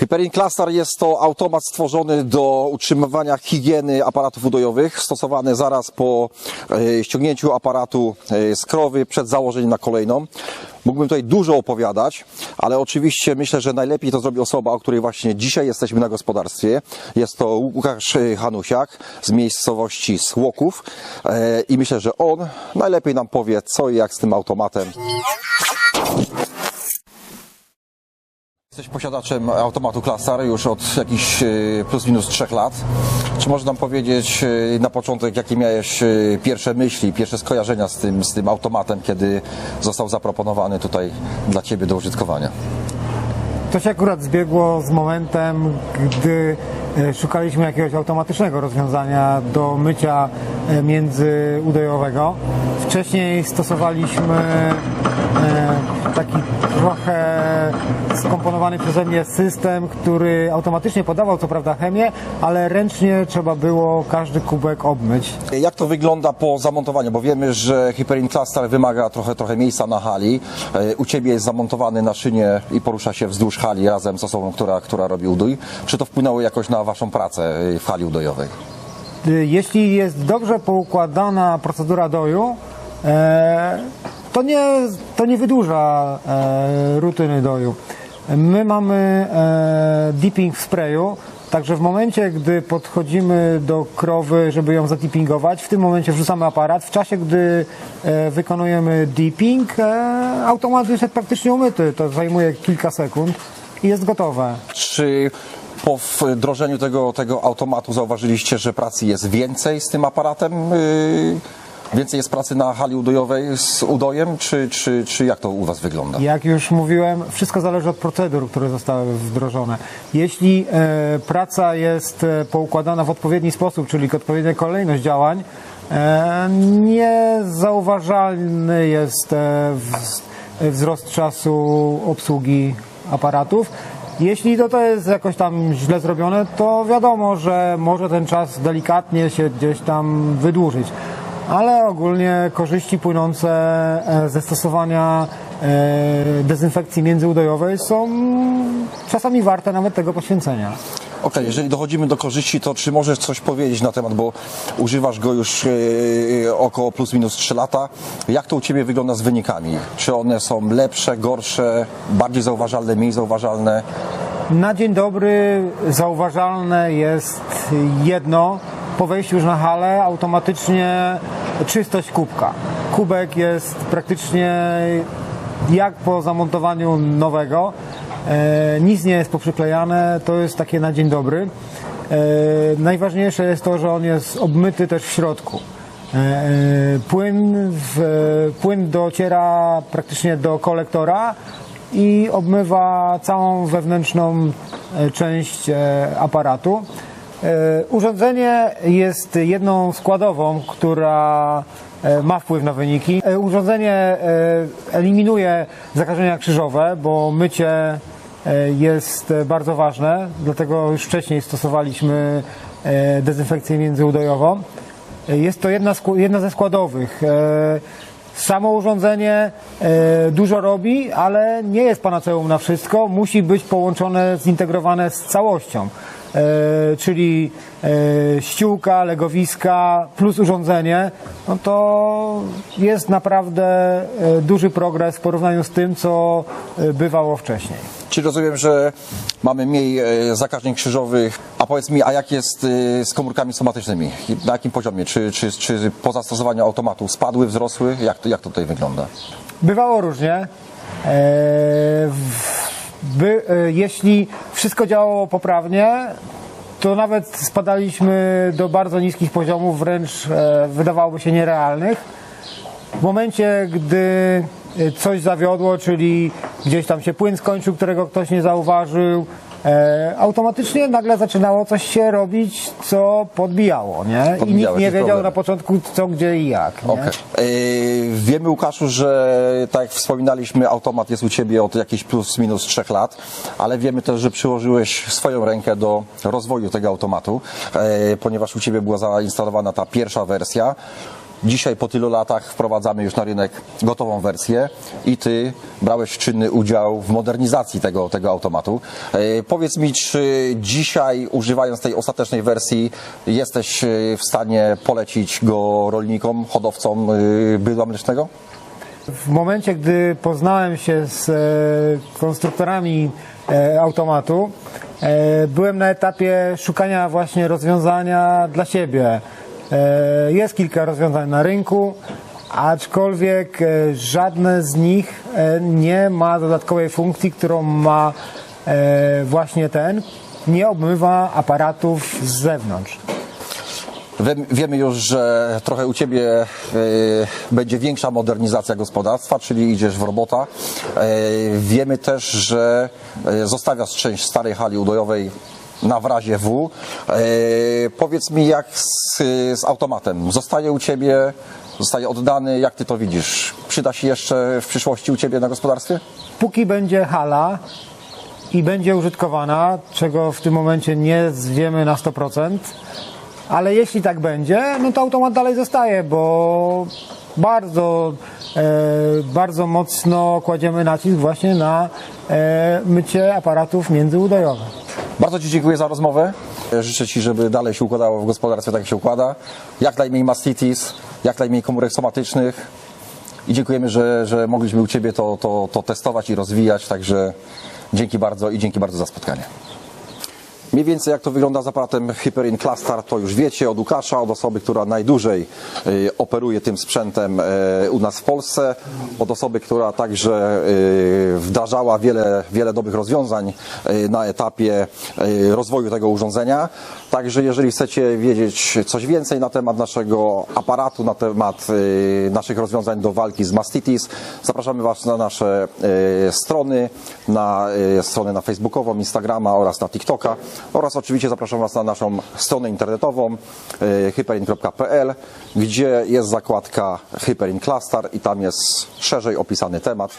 Hyperin Cluster jest to automat stworzony do utrzymywania higieny aparatów udojowych, stosowany zaraz po e, ściągnięciu aparatu e, z krowy przed założeniem na kolejną. Mógłbym tutaj dużo opowiadać, ale oczywiście myślę, że najlepiej to zrobi osoba, o której właśnie dzisiaj jesteśmy na gospodarstwie. Jest to Łukasz e, Hanusiak z miejscowości Słoków i myślę, że on najlepiej nam powie co i jak z tym automatem. Jesteś posiadaczem automatu Klasar już od jakichś e, plus minus trzech lat. Czy możesz nam powiedzieć e, na początek, jakie miałeś e, pierwsze myśli, pierwsze skojarzenia z tym, z tym automatem, kiedy został zaproponowany tutaj dla Ciebie do użytkowania? To się akurat zbiegło z momentem, gdy szukaliśmy jakiegoś automatycznego rozwiązania do mycia międzyudojowego. Wcześniej stosowaliśmy e, taki trochę skomponowany przeze mnie system, który automatycznie podawał co prawda chemię, ale ręcznie trzeba było każdy kubek obmyć. Jak to wygląda po zamontowaniu? Bo wiemy, że Hyperin Cluster wymaga trochę, trochę miejsca na hali. E, U Ciebie jest zamontowany na szynie i porusza się wzdłuż hali razem z osobą, która, która robi udój. Czy to wpłynęło jakoś na Waszą pracę e, w hali udojowej? Y, Jeśli jest dobrze poukładana procedura doju, e, to, nie, to nie wydłuża e, rutyny doju. My mamy e, dipping w sprayu, także w momencie, gdy podchodzimy do krowy, żeby ją zadippingować, w tym momencie wrzucamy aparat. W czasie, gdy wykonujemy dipping, automat jest praktycznie umyty. To zajmuje kilka sekund i jest gotowe. Czy po wdrożeniu tego, tego automatu zauważyliście, że pracy jest więcej z tym aparatem? Yy, Więcej jest pracy na hali udojowej z udojem, czy, czy, czy jak to u Was wygląda? Jak już mówiłem, wszystko zależy od procedur, które zostały wdrożone. Jeśli e, praca jest e, poukładana w odpowiedni sposób, czyli odpowiednia kolejność działań, e, niezauważalny jest e, wz- wzrost czasu obsługi aparatów. Jeśli to, to jest jakoś tam źle zrobione, to wiadomo, że może ten czas delikatnie się gdzieś tam wydłużyć ale ogólnie korzyści płynące e, ze stosowania e, dezynfekcji międzyudojowej są czasami warte nawet tego poświęcenia. Okej, jeżeli dochodzimy do korzyści, to czy możesz coś powiedzieć na temat, bo używasz go już yy, około plus minus 3 lata. Jak to u Ciebie wygląda z wynikami? Czy one są lepsze, gorsze, bardziej zauważalne, mniej zauważalne? Na dzień dobry zauważalne jest jedno. Po wejściu już na halę automatycznie czystość kubka. Kubek jest praktycznie jak po zamontowaniu nowego. E, nic nie jest poprzyklejane, to jest takie na dzień dobry. E, najważniejsze jest to, że on jest obmyty też w środku. E, Płyn, w, płyn dociera praktycznie do kolektora i obmywa całą wewnętrzną e, część e, aparatu. E, Urządzenie jest jedną składową, która ma wpływ na wyniki. Urządzenie eliminuje zakażenia krzyżowe, bo mycie jest bardzo ważne, dlatego już wcześniej stosowaliśmy dezynfekcję międzyudojową. Jest to jedna, jedna ze składowych. Samo urządzenie e, dużo robi, ale nie jest panaceum na wszystko. Musi być połączone, zintegrowane z całością. E, czyli e, ściółka, legowiska plus urządzenie, no to jest naprawdę e, duży progres w porównaniu z tym, co bywało wcześniej. Czy rozumiem, że mamy mniej zakażeń krzyżowych, a powiedz mi, a jak jest z komórkami somatycznymi? Na jakim poziomie? Czy, czy, czy po zastosowaniu automatu spadły, wzrosły? Jak to, jak to tutaj wygląda? Bywało różnie. E, w- By, e, jeśli wszystko działało poprawnie, to nawet spadaliśmy do bardzo niskich poziomów, wręcz e, wydawałoby się nierealnych. W momencie, gdy e, coś zawiodło, czyli gdzieś tam się płyn skończył, którego ktoś nie zauważył, e, automatycznie nagle zaczynało coś się robić, co podbijało, nie? I nikt Podbijało, nie wiedział problem. na początku co, gdzie i jak. Okej. E, Wiemy, Łukaszu, że tak jak wspominaliśmy, automat jest u Ciebie od jakichś plus minus trzech lat, ale wiemy też, że przyłożyłeś swoją rękę do rozwoju tego automatu, e, ponieważ u Ciebie była zainstalowana ta pierwsza wersja. Dzisiaj po tylu latach wprowadzamy już na rynek gotową wersję i Ty brałeś czynny udział w modernizacji tego, tego automatu. E, Powiedz mi, czy dzisiaj używając tej ostatecznej wersji jesteś e, w stanie polecić go rolnikom, hodowcom e, bydła mlecznego? W momencie, gdy poznałem się z konstruktorami automatu, byłem na etapie szukania właśnie rozwiązania dla siebie. E, jest kilka rozwiązań na rynku, aczkolwiek e, żadne z nich e, nie ma dodatkowej funkcji, którą ma właśnie ten. Nie obmywa aparatów z zewnątrz. Wiem- Wiemy już, że trochę u Ciebie będzie większa modernizacja gospodarstwa, czyli idziesz w robota. Wiemy też, że zostawiasz część starej hali udojowej na wrazie W. E, powiedz mi, jak z, z automatem? Zostaje u Ciebie, zostaje oddany, jak Ty to widzisz? Przyda się jeszcze w przyszłości u Ciebie na gospodarstwie? Póki będzie hala i będzie użytkowana, czego w tym momencie nie wiemy na 100%, ale jeśli tak będzie, no to automat dalej zostaje, bo bardzo, e, bardzo mocno kładziemy nacisk właśnie na e, mycie aparatów międzyudojowych. Bardzo Ci dziękuję za rozmowę. Życzę Ci, żeby dalej się układało w gospodarstwie tak jak się układa. Jak najmniej mastitis, jak najmniej komórek somatycznych. I dziękujemy, że, że mogliśmy u Ciebie to, to, to testować i rozwijać. Także dzięki bardzo i dzięki bardzo za spotkanie. Mniej więcej jak to wygląda z aparatem Hyperin Cluster, to już wiecie od Łukasza, od osoby, która najdłużej y, operuje tym sprzętem y, u nas w Polsce, od osoby, która także y, wdrażała wiele, wiele dobrych rozwiązań na etapie rozwoju tego urządzenia. Także jeżeli chcecie wiedzieć coś więcej na temat naszego aparatu, na temat y, naszych rozwiązań do walki z mastitis, zapraszamy Was na nasze y, strony, na y, stronę na Facebookową, Instagrama oraz na TikToka oraz oczywiście zapraszam Was na naszą stronę internetową hyperin.pl, gdzie jest zakładka Hyperin Cluster i tam jest szerzej opisany temat.